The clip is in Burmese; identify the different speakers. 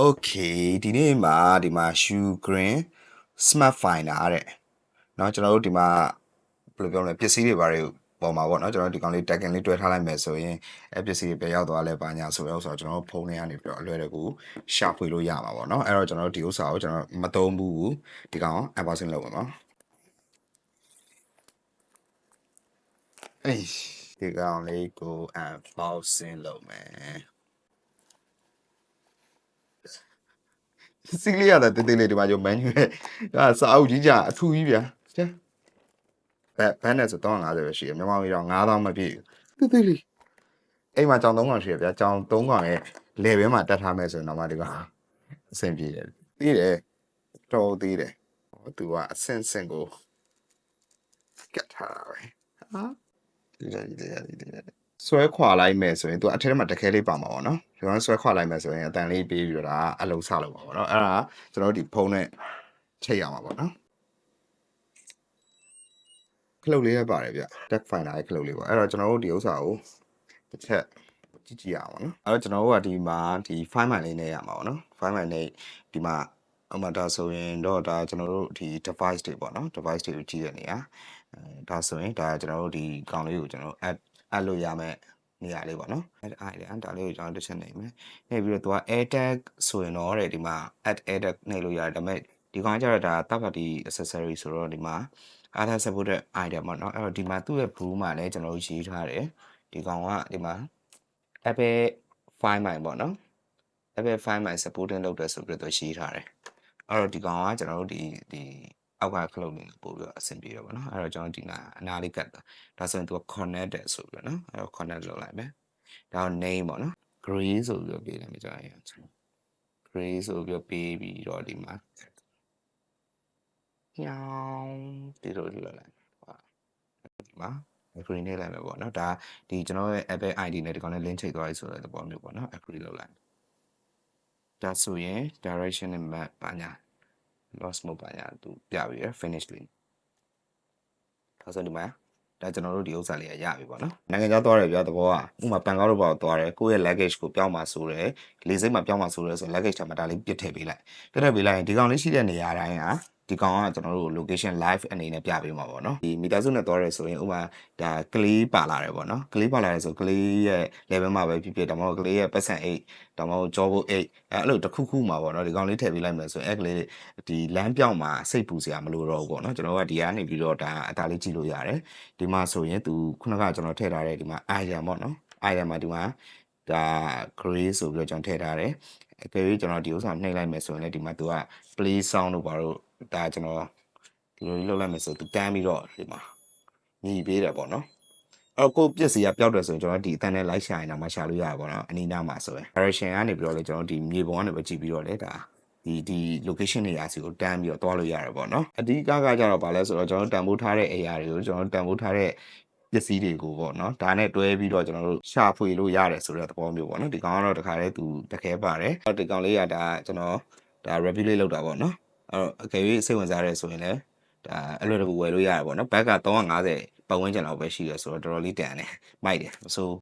Speaker 1: Okay ဒီနေ့မှာဒီမှာ shoe green smart finder တဲ့เนาะကျွန်တော်တို့ဒီမှာဘယ်လိုပြောမလဲပစ္စည်းတွေဘာတွေပေါ်မှာပေါ့เนาะကျွန်တော်တို့ဒီကောင်လေး tag လေးတွဲထားလိုက်မယ်ဆိုရင်အဲပစ္စည်းတွေပြန်ရောက်သွားလဲပါညာဆိုတော့ဆိုတော့ကျွန်တော်တို့ဖုန်းထဲကနေပြီးတော့အလွယ်တကူရှာဖွေလို့ရမှာပေါ့เนาะအဲ့တော့ကျွန်တော်တို့ဒီဥစ္စာကိုကျွန်တော်မသုံးဘူးဒီကောင် unboxing လုပ်မှာပါအေးဒီကောင်လေးကို unboxing လုပ်မယ် စီးလေးရတာတေးသေးလေးဒီမှာကျမန်ယူရဲ့ဒါစာအုပ်ကြီးကြအထူကြီးဗျာကျဘက်ဘက်နဲ့ဆို350ပဲရှိတယ်မြန်မာပြည်တော့9000မပြည့်ဘူးတေးသေးလေးအိမ်မှာကြောင်3កောင်ရှိရဗျာကြောင်3កောင်ရဲ့လေဘဲမှာတက်ထားမယ်ဆိုရင်တော့မှဒီကအဆင်ပြေတယ်သေးတယ်တော်သေးတယ်ဟောသူကအဆင့်ဆင့်ကိုကတ်ထားတာပဲဟာဒီလိုဒီလိုဒီလို ဆွဲခွာလိုက်မယ်ဆိုရင်သူအထက်ထဲမှာတခဲလေးပါမှာပေါ့နော်ကျွန်တော်ဆွဲခွာလိုက်မယ်ဆိုရင်အတန်လေးပေးပြီးတော့ဒါအလုံးဆလို့ပါပေါ့နော်အဲ့ဒါကျွန်တော်တို့ဒီဖုန်းနဲ့ချိတ်ရမှာပေါ့နော်ခလုတ်လေးလည်းပါတယ်ဗျ tag finder ရဲ့ခလုတ်လေးပေါ့အဲ့တော့ကျွန်တော်တို့ဒီဥစ္စာကိုတစ်ချက်ကြည့်ကြည့်ရအောင်နော်အဲ့တော့ကျွန်တော်တို့ကဒီမှာဒီ file မှန်လေးနဲ့ရမှာပေါ့နော် file မှန်နဲ့ဒီမှာအမှဒါဆိုရင်တော့ဒါကျွန်တော်တို့ဒီ device တွေပေါ့နော် device တွေကိုကြည့်ရနေရအဲဒါဆိုရင်ဒါကျွန်တော်တို့ဒီကောင်လေးကိုကျွန်တော် add add လို့ရမယ်နေရာလေးပေါ့နော်အဲ့ဒါအဲ့ဒါလေးကိုကျွန်တော်တစ်ချက်နေမယ်နေပြီးတော့သူက air tag ဆိုရင်တော့တဲ့ဒီမှာ add air tag နေလို့ရတယ်ဒါပေမဲ့ဒီကောင်ကကျတော့ဒါ third party accessory ဆိုတော့ဒီမှာ other supported item ပေါ့နော်အဲ့တော့ဒီမှာသူ့ရဲ့ brew မှာလည်းကျွန်တော်တို့ရေးထားတယ်ဒီကောင်ကဒီမှာ Apple file မိုင်ပေါ့နော် Apple file မိုင် supporting လုပ်တယ်ဆိုပြီးတော့ရေးထားတယ်အဲ့တော့ဒီကောင်ကကျွန်တော်တို့ဒီဒီ အောက်ကခလုတ်လေးပို့ပြီးတော့အဆင်ပြေတယ်ပေါ့နော်အဲ့တော့ကျွန်တော်ဒီမှာအနာလေးကတ်တာဒါဆိုရင်သူက connected ဆိုပြီးတော့နော်အဲ့တော့ connect လုပ်လိုက်မယ်ဒါတော့ name ပေါ့နော် gray ဆိုပြီးတော့ပေးလိုက်မယ်ကျွန်တော်ရအောင် gray ဆိုပြီးတော့ပေးပြီးတော့ဒီမှာညောင်းဒီလိုလုပ်လိုက်ဟာဒီမှာ agree နဲ့လိုက်မယ်ပေါ့နော်ဒါဒီကျွန်တော်ရဲ့ Apple ID နဲ့ဒီကောင်နဲ့ link ချိန်သွားပြီဆိုတဲ့သဘောမျိုးပေါ့နော် agree လုပ်လိုက်ဒါဆိုရင် direction နဲ့ map ပါညာ lost mode ပါညာသူပြပြီးရ finish လေးဒါဆိုဒီမှာဒါကျွန်တော်တို့ဒီဥစ္စာလေးရရပြီပေါ့နော်နိုင်ငံခြားသွားတယ်ပြသဘောကဥပမာပန်ကောက်တော့ပေါ့သွားတယ်ကိုယ့်ရဲ့ luggage ကိုပြောင်းมาဆိုတယ်လေစိတ်မှာပြောင်းมาဆိုတယ်ဆို luggage ထဲမှာဒါလေးပြစ်ထည့်ပေးလိုက်ပြစ်ထည့်ပေးလိုက်ရင်ဒီကောင်လေးရှိတဲ့နေရာတိုင်းဟာ ဒီကောင်ကကျွန်တော်တို့ location live အနေနဲ့ပြပေးမှာပေါ့နော်ဒီမီတာစုနဲ့သွားရဲဆိုရင်ဥပမာဒါကလေးပါလာတယ်ပေါ့နော်ကလေးပါလာတယ်ဆိုကလေးရဲ့ level မှာပဲဖြစ်ဖြစ်ဒါမှမဟုတ်ကလေးရဲ့ပတ်စံ8ဒါမှမဟုတ်ကြောဖို့8အဲအဲ့လိုတစ်ခုခုမှာပေါ့နော်ဒီကောင်လေးထည့်ပေးလိုက်မယ်ဆိုရင်အဲ့ကလေးဒီလမ်းပြောင်းမှာစိတ်ပူစရာမလိုတော့ဘူးပေါ့နော်ကျွန်တော်ကဒီကနေပြီးတော့ဒါအသားလေးကြည့်လို့ရတယ်ဒီမှာဆိုရင်သူခုနကကျွန်တော်ထည့်ထားတဲ့ဒီမှာ iron ပေါ့နော် iron မှာဒီမှာဒါ gray ဆိုပြီးတော့ကျွန်တော်ထည့်ထားတယ်အကယ်၍ကျွန်တော်ဒီဥစ္စာနှိပ်လိုက်မယ်ဆိုရင်လည်းဒီမှာသူက play sound တို့ဘာလို့ ဒါကျွန်တော်ဒီလိုလေးလုပ်လိုက်မယ်ဆိုသူတန်းပြီးတော့ဒီမှာညီပေးတယ်ပေါ့နော်အဲ့ကိုပြက်စီကပျောက်တယ်ဆိုရင်ကျွန်တော်ဒီအတန်းနဲ့လိုက်ရှာရင်တော့မရှာလို့ရပါဘောနော်အနီးနားမှာဆိုရင် direction ကနေပြီးတော့လေကျွန်တော်ဒီမြေပုံကနေပဲကြည့်ပြီးတော့လေဒါဒီဒီ location နေရာစီကိုတန်းပြီးတော့တွားလို့ရတယ်ပေါ့နော်အဓိကကကြတော့ဗာလဲဆိုတော့ကျွန်တော်တန်ဖိုးထားတဲ့ area တွေကိုကျွန်တော်တန်ဖိုးထားတဲ့ပစ္စည်းတွေကိုပေါ့နော်ဒါနဲ့တွဲပြီးတော့ကျွန်တော်တို့ရှာဖွေလို့ရတယ်ဆိုတဲ့သဘောမျိုးပေါ့နော်ဒီကောင်ကတော့တခါတည်းသူတခဲပါတယ်ဒီကောင်လေးကဒါကျွန်တော်ဒါ review လေးလုပ်တာပေါ့နော် အဲ့တော့အကယ်၍စိတ်ဝင်စားရဲဆိုရင်လည်းဒါအလွယ်တကူဝယ်လို့ရတယ်ပေါ့နော်ဘက်က350ပတ်ဝန်းကျင်လောက်ပဲရှိရဆိုတော့တော်တော်လေးတန်တယ်မိုက်တယ်ဆို